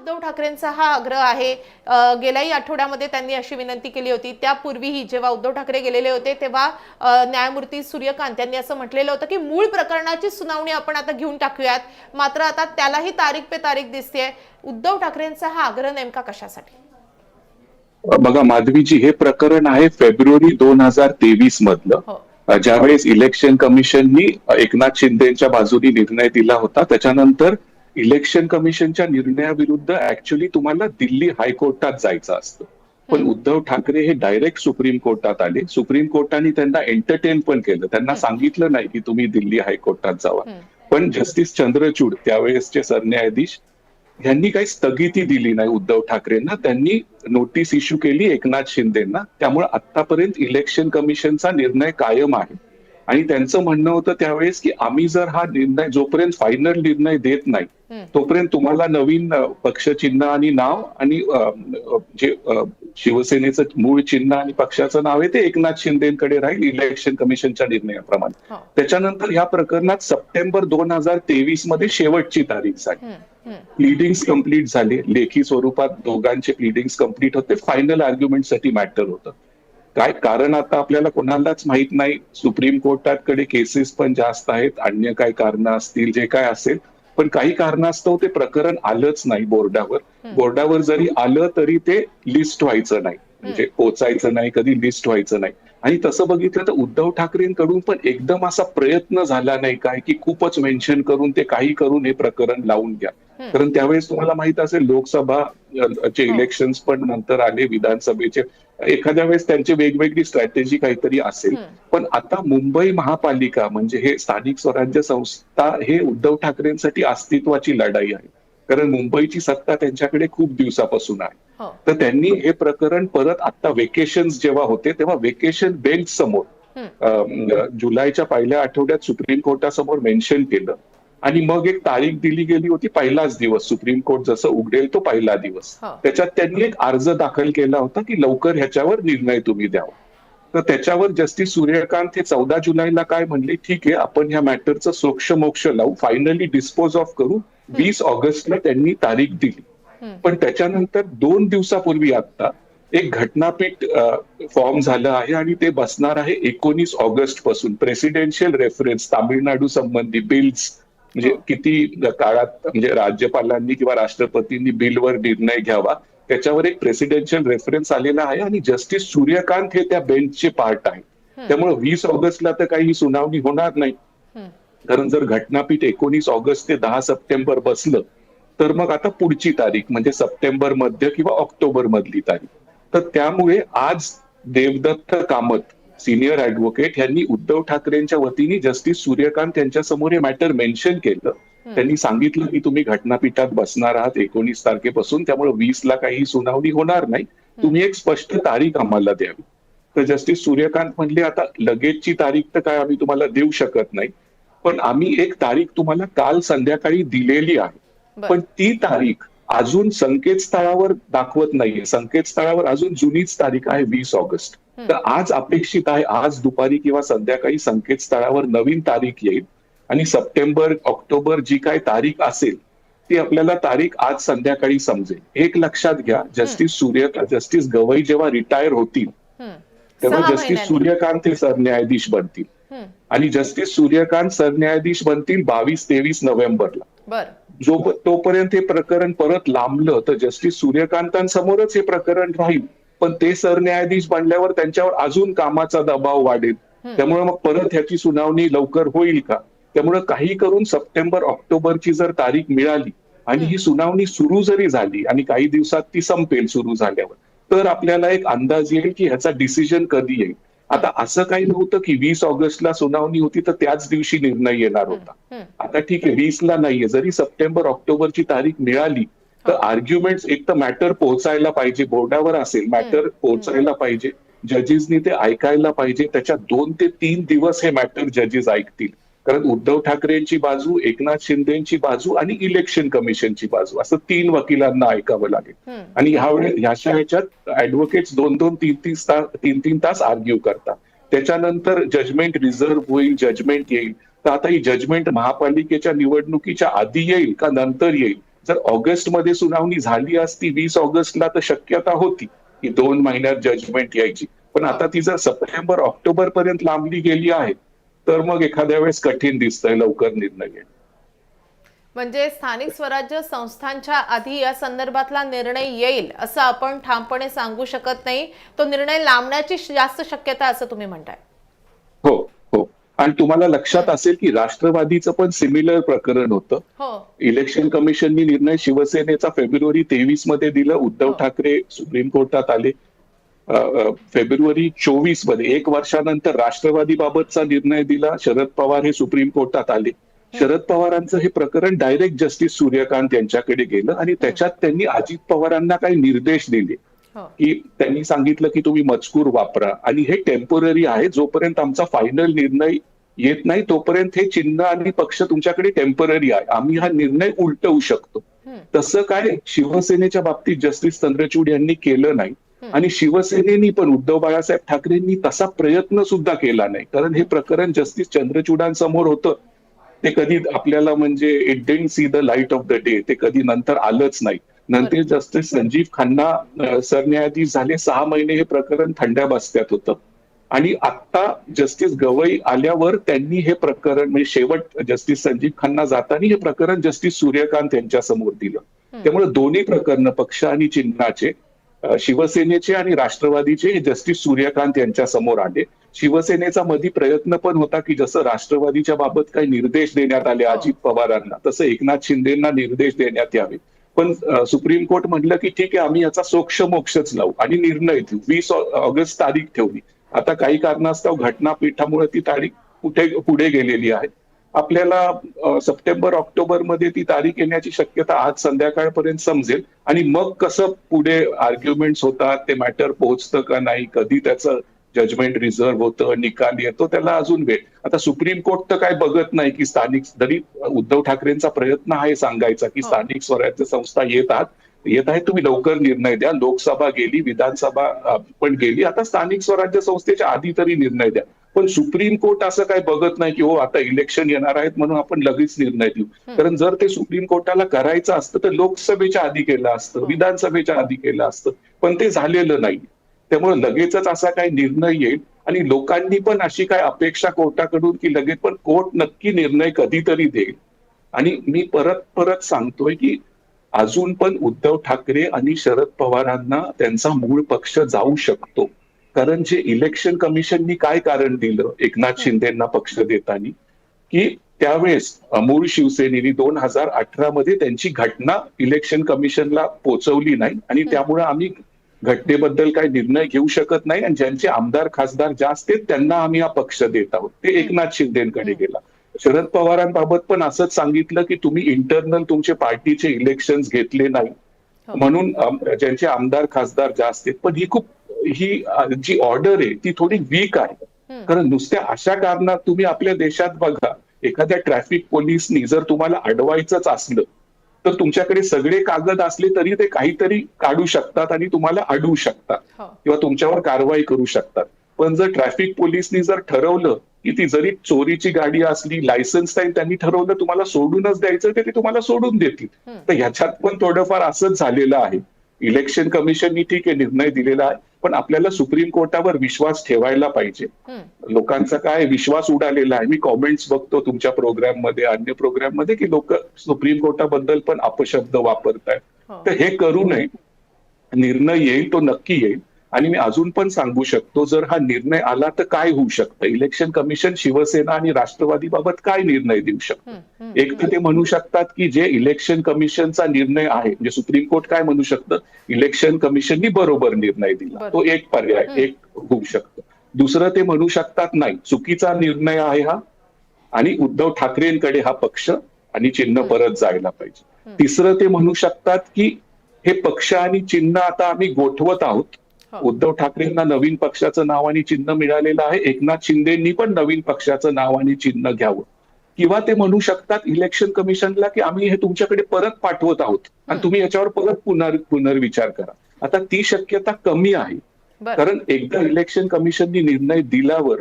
उद्धव ठाकरेंचा हा आग्रह आहे. गेल्याही आठवड्यामध्ये त्यांनी अशी विनंती केली होती. त्यापूर्वीही जेव्हा उद्धव ठाकरे गेलेले होते तेव्हा न्यायमूर्ती सूर्यकांत यांनी असं म्हटलेलं होतं की मूळ प्रकरणाची सुनावणी आपण आता घेऊन टाकूयात. मात्र आता त्यालाही तारीख पे तारीख दिसते उद्धव ठाकरेंचा हा आग्रह नेमका कशासाठी? बघा माधवीजी हे प्रकरण आहे फेब्रुवारी दोन हजार तेवीस मधलं. हो. ज्यावेळेस इलेक्शन कमिशननी एकनाथ शिंदेच्या बाजूनी निर्णय दिला होता त्याच्यानंतर इलेक्शन कमिशनच्या निर्णयाविरुद्ध ऍक्च्युली तुम्हाला दिल्ली हायकोर्टात जायचं असतं. पण उद्धव ठाकरे हे डायरेक्ट सुप्रीम कोर्टात आले. सुप्रीम कोर्टाने त्यांना एंटरटेन पण केलं. त्यांना सांगितलं नाही की तुम्ही दिल्ली हायकोर्टात जावा. पण जस्टिस चंद्रचूड त्यावेळेसचे सरन्यायाधीश यांनी काही स्थगिती दिली नाही उद्धव ठाकरेंना. त्यांनी नोटीस इश्यू केली एकनाथ शिंदेना. त्यामुळे आतापर्यंत इलेक्शन कमिशनचा निर्णय कायम आहे. आणि त्यांचं म्हणणं होतं त्यावेळेस की आम्ही जर हा निर्णय जोपर्यंत फायनल निर्णय देत नाही. तोपर्यंत तुम्हाला नवीन पक्षचिन्ह आणि नाव आणि जे शिवसेनेचं मूळ चिन्ह आणि पक्षाचं नाव आहे ते एकनाथ शिंदेकडे राहील इलेक्शन कमिशनच्या निर्णयाप्रमाणे. हो. त्याच्यानंतर या प्रकरणात सप्टेंबर दोन हजार तेवीसमध्ये शेवटची तारीख झाली. प्लिडिंग्स कंप्लीट झाले. लेखी स्वरूपात दोघांचे प्लिडिंग्स कंप्लीट होते. फायनल आर्ग्युमेंटसाठी मॅटर होतं. काय कारण आता आपल्याला कोणालाच माहीत नाही? सुप्रीम कोर्टाकडे केसेस पण जास्त आहेत. अन्य काय कारण असतील जे काय असेल. पण काही कारणास्तव ते प्रकरण आलंच नाही बोर्डावर. बोर्डावर जरी आलं तरी ते लिस्ट व्हायचं नाही. म्हणजे पोचायचं नाही कधी लिस्ट व्हायचं नाही. आणि तसं बघितलं तर उद्धव ठाकरेंकडून पण एकदम असा प्रयत्न झाला नाही काय की खूपच मेन्शन करून ते काही करून हे प्रकरण लावून घ्या. कारण त्यावेळेस तुम्हाला माहीत असेल लोकसभा चे हो. इलेक्शन पण नंतर आले विधानसभेचे एखाद्या वेळेस त्यांची वेगवेगळी स्ट्रॅटेजी काहीतरी असेल. पण आता मुंबई महापालिका म्हणजे हे स्थानिक स्वराज्य संस्था हे उद्धव ठाकरेंसाठी अस्तित्वाची लढाई आहे कारण मुंबईची सत्ता त्यांच्याकडे खूप दिवसापासून आहे. हो. तर त्यांनी हे प्रकरण परत आता वेकेशन जेव्हा होते तेव्हा वेकेशन बेंच समोर जुलैच्या पहिल्या आठवड्यात सुप्रीम कोर्टासमोर मेन्शन केलं. आणि मग एक तारीख दिली गेली होती पहिलाच दिवस. सुप्रीम कोर्ट जसं उघडेल तो पहिला दिवस. हो. त्याच्यात त्यांनी एक अर्ज दाखल केला होता की लवकर ह्याच्यावर निर्णय तुम्ही द्यावा. तर त्याच्यावर जस्टिस सूर्यकांत हे चौदा जुलैला काय म्हणले ठीक आहे आपण ह्या मॅटरचं सोक्ष मोक्ष लावू फायनली डिस्पोज ऑफ करू वीस ऑगस्टला त्यांनी तारीख दिली. पण त्याच्यानंतर दोन दिवसापूर्वी आता एक घटनापीठ फॉर्म झालं आहे आणि ते बसणार आहे एकोणीस ऑगस्टपासून प्रेसिडेन्शियल रेफरन्स तामिळनाडू संबंधी बिल्स म्हणजे किती काळात म्हणजे राज्यपालांनी किंवा राष्ट्रपतींनी बिलवर निर्णय घ्यावा त्याच्यावर एक प्रेसिडेन्शियल रेफरन्स आलेला आहे आणि जस्टिस सूर्यकांत हे त्या बेंचचे पार्ट आहे त्यामुळे वीस ऑगस्टला तर काही सुनावणी होणार नाही. कारण जर घटनापीठ एकोणीस ऑगस्ट ते दहा सप्टेंबर बसलं तर मग आता पुढची तारीख म्हणजे सप्टेंबर मध्य किंवा ऑक्टोबर मधली तारीख. तर त्यामुळे आज देवदत्त कामत सिनियर ऍडव्होकेट यांनी उद्धव ठाकरेंच्या वतीने जस्टिस सूर्यकांत यांच्या समोर हे मॅटर मेन्शन केलं. त्यांनी सांगितलं की तुम्ही घटनापीठात बसणार आहात एकोणीस तारखेपासून त्यामुळे वीस ला काही सुनावणी होणार नाही. तुम्ही एक स्पष्ट तारीख आम्हाला द्यावी. तर जस्टिस सूर्यकांत म्हणले आता लगेचची तारीख तर काय आम्ही तुम्हाला देऊ शकत नाही. पण आम्ही एक तारीख तुम्हाला काल संध्याकाळी दिलेली आहे. पण ती तारीख अजून संकेतस्थळावर दाखवत नाहीये. संकेतस्थळावर अजून जुनीच तारीख आहे वीस ऑगस्ट. तर आज अपेक्षित आहे आज दुपारी किंवा संध्याकाळी संकेतस्थळावर नवीन तारीख येईल. आणि सप्टेंबर ऑक्टोबर जी काय तारीख असेल ती आपल्याला तारीख आज संध्याकाळी समजेल. एक लक्षात घ्या जस्टिस सूर्य जस्टिस गवई जेव्हा रिटायर होतील. तेव्हा जस्टिस. सूर्यकांत हे सरन्यायाधीश बनतील. आणि जस्टिस सूर्यकांत सरन्यायाधीश बनतील बावीस तेवीस नोव्हेंबरला. बर. जो तोपर्यंत हे प्रकरण परत लांबलं तर जस्टिस सूर्यकांतांसमोरच हे प्रकरण राहील. पण ते सरन्यायाधीश बनल्यावर त्यांच्यावर अजून कामाचा दबाव वाढेल. त्यामुळे मग परत ह्याची सुनावणी लवकर होईल का? त्यामुळे काही करून सप्टेंबर ऑक्टोबरची जर तारीख मिळाली आणि ही सुनावणी सुरू जरी झाली आणि काही दिवसात ती संपेल सुरू झाल्यावर तर आपल्याला एक अंदाज येईल की ह्याचा डिसिजन कधी येईल. आता असं काही नव्हतं की वीस ऑगस्टला सुनावणी होती तर त्याच दिवशी निर्णय येणार होता. आता ठीक आहे वीस ला नाहीये. जरी सप्टेंबर ऑक्टोबरची तारीख मिळाली तर आर्ग्युमेंट एक तर मॅटर पोहोचायला पाहिजे. बोर्डावर असेल मॅटर पोहोचायला पाहिजे. जजेसनी ते ऐकायला पाहिजे. त्याच्यात दोन ते तीन दिवस हे मॅटर जजेस ऐकतील. कारण उद्धव ठाकरेंची बाजू एकनाथ शिंदेची बाजू आणि इलेक्शन कमिशनची बाजू. असं तीन वकिलांना ऐकावं लागेल. आणि ह्या वेळेस ह्याच्या ह्याच्यात ऍडव्होकेट्स दोन दोन तीन तीन तास तीन तीन तास आर्ग्यू करतात. त्याच्यानंतर जजमेंट रिझर्व्ह होईल जजमेंट येईल. तर आता ही जजमेंट महापालिकेच्या निवडणुकीच्या आधी येईल का नंतर येईल? जर ऑगस्टमध्ये सुनावणी झाली असती वीस ऑगस्टला तर शक्यता होती की दोन महिन्यात जजमेंट यायची. पण आता ती जर सप्टेंबर ऑक्टोबर पर्यंत लांबली गेली आहे तर मग एखाद्या वेळेस कठीण दिसतंय लवकर निर्णय घेणं. म्हणजे स्थानिक स्वराज्य संस्थांच्या आधी या संदर्भातला निर्णय येईल असं आपण ठामपणे सांगू शकत नाही. तो निर्णय लांबण्याची जास्त शक्यता असं तुम्ही म्हणताय. हो हो. आणि तुम्हाला लक्षात असेल की राष्ट्रवादीचं पण सिमिलर प्रकरण होतं. हो. इलेक्शन कमिशननी निर्णय शिवसेनेचा फेब्रुवारी तेवीसमध्ये दिलं. उद्धव हो. ठाकरे सुप्रीम कोर्टात आले. फेब्रुवारी चोवीसमध्ये एक वर्षानंतर राष्ट्रवादी बाबतचा निर्णय दिला शरद पवार हे सुप्रीम कोर्टात आले. शरद पवारांचं हे प्रकरण डायरेक्ट जस्टिस सूर्यकांत यांच्याकडे गेलं आणि त्याच्यात त्यांनी अजित पवारांना काही निर्देश दिले. हो. की त्यांनी सांगितलं की तुम्ही मजकूर वापरा आणि हे टेंपररी आहे जोपर्यंत आमचा फायनल निर्णय येत नाही तोपर्यंत हे चिन्ह आणि पक्ष तुमच्याकडे टेंपररी आहे. आम्ही हा निर्णय उलटवू शकतो. तसं काय शिवसेनेच्या बाबतीत जस्टिस चंद्रचूड यांनी केलं नाही. आणि शिवसेनेनी पण उद्धव बाळासाहेब ठाकरेंनी तसा प्रयत्न सुद्धा केला नाही. कारण हे प्रकरण जस्टिस चंद्रचूडांसमोर होतं. ते कधी आपल्याला म्हणजे it didn't see the light of the day ते कधी नंतर आलंच नाही. नंतर जस्टिस संजीव खन्ना सरन्यायाधीश झाले सहा महिने हे प्रकरण थंड्या बसत्यात होतं. आणि आता जस्टिस गवई आल्यावर त्यांनी हे प्रकरण म्हणजे शेवट जस्टिस संजीव खन्ना जाताना हे प्रकरण जस्टिस सूर्यकांत यांच्या समोर दिलं त्यामुळे दोन्ही प्रकरण पक्ष आणि चिन्हाचे. शिवसेनेचे आणि राष्ट्रवादीचे जस्टिस सूर्यकांत यांच्या समोर आले. शिवसेनेचा मधी प्रयत्न पण होता की जसं राष्ट्रवादीच्या बाबत काही निर्देश देण्यात आले. अजित पवारांना तसं एकनाथ शिंदेना निर्देश देण्यात यावे. पण सुप्रीम कोर्ट म्हटलं की ठीक आहे आम्ही याचा सोक्ष मोक्षच लावू. आणि निर्णय घेऊ वीस ऑगस्ट तारीख ठेवली. आता काही कारणास्तव घटनापीठामुळे ती तारीख कुठे पुढे गेलेली आहे. आपल्याला सप्टेंबर ऑक्टोबरमध्ये ती तारीख येण्याची शक्यता आज संध्याकाळपर्यंत समजेल. आणि मग कसं पुढे आर्ग्युमेंट्स होतात ते मॅटर पोहोचतं का नाही कधी त्याचं जजमेंट रिझर्व्ह होतं निकाल येतो त्याला अजून वेळ. आता सुप्रीम कोर्ट तर काय बघत नाही की स्थानिक जरी उद्धव ठाकरेंचा प्रयत्न आहे सांगायचा की हो. स्थानिक स्वराज्य संस्था येतात येत आहे तुम्ही लवकर निर्णय द्या. लोकसभा गेली विधानसभा पण गेली. आता स्थानिक स्वराज्य संस्थेच्या आधी तरी निर्णय द्या. पण सुप्रीम कोर्ट असं काय बघत नाही की हो आता इलेक्शन येणार आहेत म्हणून आपण लगेच निर्णय देऊ. कारण जर ते सुप्रीम कोर्टाला करायचं असतं तर लोकसभेच्या आधी केलं असतं. विधानसभेच्या आधी केलं असतं पण ते झालेलं नाही त्यामुळे लगेचच असा काही निर्णय येईल आणि लोकांनी पण अशी काय अपेक्षा कोर्टाकडून की लगेच पण कोर्ट नक्की निर्णय कधीतरी देईल आणि मी परत परत सांगतोय की अजून पण उद्धव ठाकरे आणि शरद पवारांना त्यांचा मूळ पक्ष जाऊ शकतो कारण जे इलेक्शन कमिशननी काय कारण दिलं एकनाथ शिंदेना पक्ष देताना की त्यावेळेस मूळ शिवसेनेनी दोन हजार अठरा मध्ये त्यांची घटना इलेक्शन कमिशनला पोहोचवली नाही आणि त्यामुळे आम्ही घटनेबद्दल काही निर्णय घेऊ शकत नाही आणि ज्यांचे आमदार खासदार जास्त आहेत त्यांना आम्ही हा पक्ष देत आहोत. ते एकनाथ शिंदेकडे गेला. शरद पवारांबाबत पण असंच सांगितलं की तुम्ही इंटरनल तुमचे पार्टीचे इलेक्शन घेतले नाही. हो. म्हणून ज्यांचे आमदार खासदार जास्त आहेत पण ही खूप ही जी ऑर्डर आहे ती थोडी वीक आहे. कारण नुसत्या अशा कारणात तुम्ही आपल्या देशात बघा एखाद्या ट्रॅफिक पोलिसनी जर तुम्हाला अडवायचंच असलं तर तुमच्याकडे सगळे कागद असले तरी ते काहीतरी काढू शकतात आणि तुम्हाला अडवू शकतात. हो. किंवा तुमच्यावर कारवाई करू शकतात. पण जर ट्रॅफिक पोलिसनी जर ठरवलं की ती जरी चोरीची गाडी असली लायसन्स नाही त्यांनी ठरवलं तुम्हाला सोडूनच द्यायचं तर ते तुम्हाला सोडून देतील. तर ह्याच्यात पण थोडंफार असंच झालेलं आहे. इलेक्शन कमिशननी ठीक आहे निर्णय दिलेला आहे. पण आपल्याला सुप्रीम कोर्टावर विश्वास ठेवायला पाहिजे. लोकांचा काय विश्वास उडालेला आहे? मी कॉमेंट्स बघतो तुमच्या प्रोग्राममध्ये अन्य प्रोग्राममध्ये की लोक सुप्रीम कोर्टाबद्दल पण अपशब्द वापरतायत. हो. तर हे करू नये. निर्णय येईल तो नक्की येईल. आणि मी अजून पण सांगू शकतो जर हा निर्णय आला तर काय होऊ शकतं इलेक्शन कमिशन शिवसेना आणि राष्ट्रवादी बाबत काय निर्णय देऊ शकतं. एक तर ते म्हणू शकतात की जे इलेक्शन कमिशनचा निर्णय आहे म्हणजे सुप्रीम कोर्ट काय म्हणू शकतं इलेक्शन कमिशननी बरोबर निर्णय दिला. तो एक पर्याय. एक होऊ शकतं दुसरं ते म्हणू शकतात नाही चुकीचा निर्णय आहे हा आणि उद्धव ठाकरेंकडे हा पक्ष आणि चिन्ह. परत जायला पाहिजे. तिसरं ते म्हणू शकतात की हे पक्ष आणि चिन्ह आता आम्ही गोठवत आहोत. उद्धव ठाकरेंना नवीन पक्षाचं नाव आणि चिन्ह मिळालेलं आहे. एकनाथ शिंदेनी पण नवीन पक्षाचं नाव आणि चिन्ह घ्यावं. किंवा ते म्हणू शकतात इलेक्शन कमिशनला की आम्ही हे तुमच्याकडे परत पाठवत आहोत. आणि. तुम्ही याच्यावर परत पुनर् पुनर्विचार करा. आता ती शक्यता कमी आहे. कारण एकदा इलेक्शन कमिशननी निर्णय दिल्यावर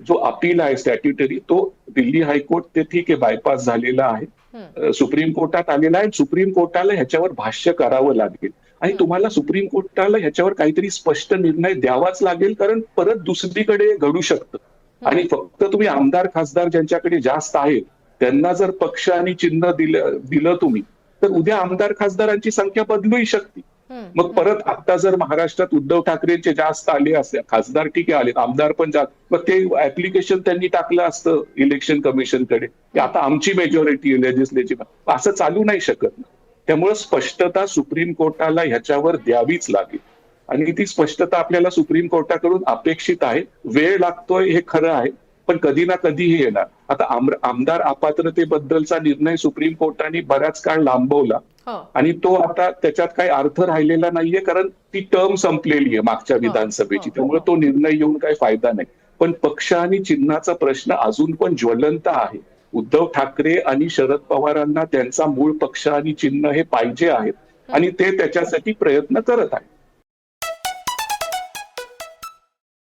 जो अपील आहे स्टॅट्युटरी तो दिल्ली हायकोर्ट ते ठीक आहे बायपास झालेला आहे. सुप्रीम कोर्टात आलेला आहे. सुप्रीम कोर्टाला ह्याच्यावर भाष्य करावं लागेल. आणि. तुम्हाला सुप्रीम कोर्टाला ह्याच्यावर काहीतरी स्पष्ट निर्णय द्यावाच लागेल कारण परत दुसरीकडे घडू शकतं. आणि फक्त तुम्ही आमदार खासदार ज्यांच्याकडे जास्त आहेत त्यांना जर पक्ष आणि चिन्ह दिलं दिलं तुम्ही तर उद्या आमदार खासदारांची संख्या बदलूही शकते. मग परत आता जर महाराष्ट्रात उद्धव ठाकरेंचे जास्त आले असते खासदार ठीक आहे आले आमदार पण जास्त मग ते ऍप्लिकेशन त्यांनी टाकलं असतं इलेक्शन कमिशनकडे की आता आमची मेजॉरिटी लेजिस्लेटिव्ह असं चालू नाही शकत. त्यामुळे स्पष्टता सुप्रीम कोर्टाला ह्याच्यावर द्यावीच लागेल. आणि ती स्पष्टता आपल्याला सुप्रीम कोर्टाकडून अपेक्षित आहे. वेळ लागतोय हे खरं आहे पण कधी ना कधी हे येणार. आता आम- आमदार अपात्रतेबद्दलचा निर्णय सुप्रीम कोर्टाने बराच काळ लांबवला. हो. आणि तो आता त्याच्यात काही अर्थ राहिलेला नाहीये कारण ती टर्म संपलेली आहे मागच्या हो, विधानसभेची. हो, त्यामुळे तो निर्णय येऊन काही फायदा नाही. पण पक्ष आणि चिन्हाचा प्रश्न अजून पण ज्वलंत आहे. उद्धव ठाकरे आणि शरद पवारांना त्यांचा मूळ पक्ष आणि चिन्ह हे पाहिजे आहेत. आणि ते त्याच्यासाठी प्रयत्न करत आहेत.